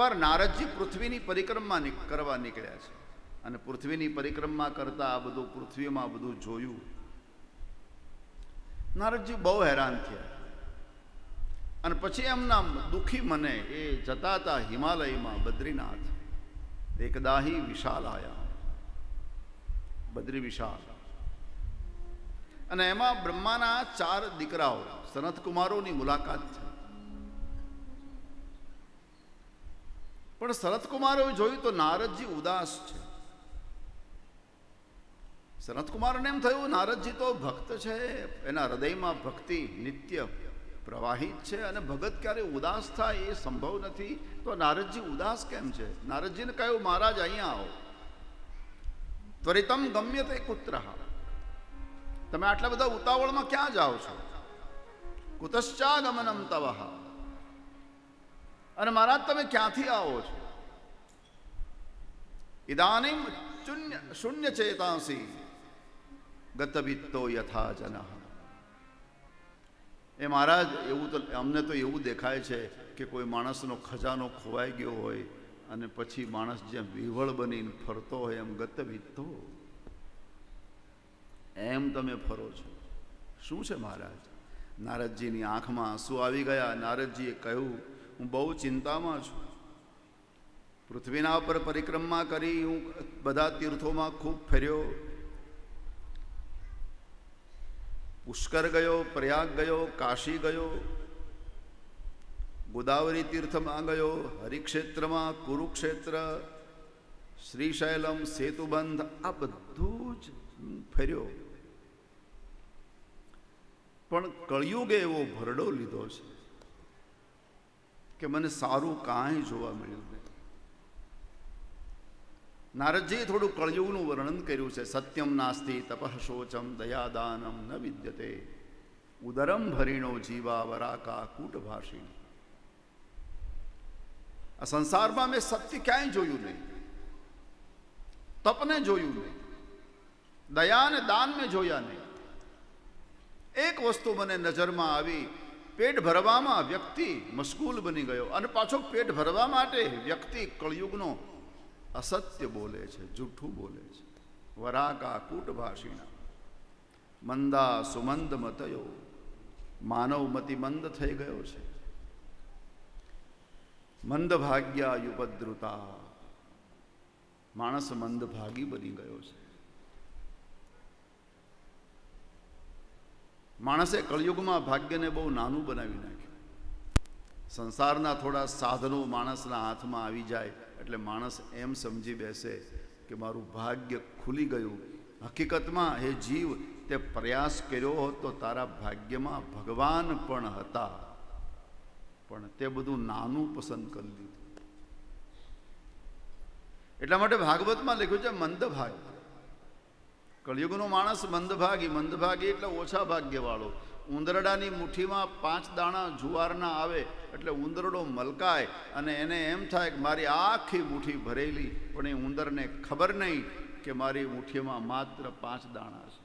એકવાર નારદજી પૃથ્વીની પરિક્રમા કરવા નીકળ્યા છે. અને પૃથ્વીની પરિક્રમા કરતા આ બધું પૃથ્વીમાં બધું જોયું. નારદજી બહુ હેરાન થયા. અને પછી એમના દુઃખી મને એ જતા હતા હિમાલયમાં બદ્રીનાથ. એકદાહી વિશાલ આયા બદ્રી વિશાલ. અને એમાં બ્રહ્માના ચાર દીકરાઓ સનત કુમારોની મુલાકાત થઈ. પણ શરતકુમારે જોયું તો નારદજી ઉદાસ છે. શરતકુમારને એમ થયું, નારદજી તો ભક્ત છે, એના હૃદયમાં ભક્તિ નિત્ય પ્રવાહિત છે અને ભગત ક્યારે ઉદાસ થાય એ સંભવ નથી. તો નારદજી ઉદાસ કેમ છે? નારદજીને કહ્યું, મહારાજ, અહીંયા આવો. ત્વરિતમ ગમ્ય તે કુત્ર. તમે આટલા બધા ઉતાવળમાં ક્યાં જાઓ છો? કુતશ્ચાગમનમ તવહ અને મહારાજ, તમે ક્યાંથી આવો છો? ઇદાનીમ શૂન્ય શૂન્ય ચેતાંસી ગતવિત્તો યથા જન. એ મહારાજ, એવું તો અમને તો એવું દેખાય છે કે કોઈ માણસનો ખજાનો ખોવાઈ ગયો હોય અને પછી માણસ જેમ વિહળ બનીને ફરતો હોય એમ ગતવિત્તો એમ તમે ફરો છો. શું છે મહારાજ? નારદજીની આંખમાં આંસુ આવી ગયા. નારદજીએ કહ્યું હું બહુ ચિંતામાં છું. પૃથ્વીના પર પરિક્રમા કરી હું બધા તીર્થોમાં ખૂબ ફેર્યો. પુષ્કર ગયો, પ્રયાગ ગયો, કાશી ગયો. ગોદાવરી તીર્થમાં ગયો, હરિક્ષેત્રમાં કુરુક્ષેત્ર, શ્રીશૈલમ, સેતુબંધ, આ બધું જ ફેર્યો. પણ કળિયુગે એવો ભરડો લીધો છે. કે મને સારું કાંઈ જોવા મળ્યું નહીં. નારદજીએ થોડું કળયુગનું વર્ણન કર્યું છે. સત્યમ નાસ્તિ તપઃ શોચમ દયાદાનમ ન વિદ્યતે. ઉદરમ ભરીણો જીવા વરાકા કૂટભાષી આ સંસારમાં મેં સત્ય ક્યાંય જોયું નહીં. તપને જોયું નહીં. દયા અને દાન મેં જોયા નહીં. એક વસ્તુ મને નજરમાં આવી પેટ ભરવામાં વ્યક્તિ મશગુલ બની ગયો અને પાછો પેટ ભરવા માટે વ્યક્તિ કળયુગનો અસત્ય બોલે છે, જૂઠું બોલે છે. વરાકા કૂટભાષીના મંદા સુમંદ મતયો. માનવ મતિ મંદ થઈ ગયો છે. મંદ ભાગ્યા યુપદ્રુતા. માણસ મંદ ભાગી બની ગયો છે. માણસે કળયુગમાં ભાગ્યને બહુ નાનું બનાવી નાખ્યું. સંસારના થોડા સાધનો માણસના હાથમાં આવી જાય એટલે માણસ એમ સમજી બેસે કે મારું ભાગ્ય ખુલી ગયું. હકીકતમાં હે જીવ, તે પ્રયાસ કર્યો હોત તો તારા ભાગ્યમાં ભગવાન પણ હતા. પણ તે બધું નાનું પસંદ કરી લીધું એટલા માટે ભાગવતમાં લખ્યું છે મંદભાગ્ય કળિયુગનો માણસ મંદભાગી મંદભાગી એટલે ઓછા ભાગ્યવાળો. ઉંદરડાની મુઠ્ઠીમાં પાંચ દાણા જુવારના આવે એટલે ઉંદરડો મલકાય અને એને એમ થાય કે મારી આખી મુઠ્ઠી ભરેલી, પણ એ ઉંદરને ખબર નહીં કે મારી મુઠ્ઠીમાં માત્ર પાંચ દાણા છે.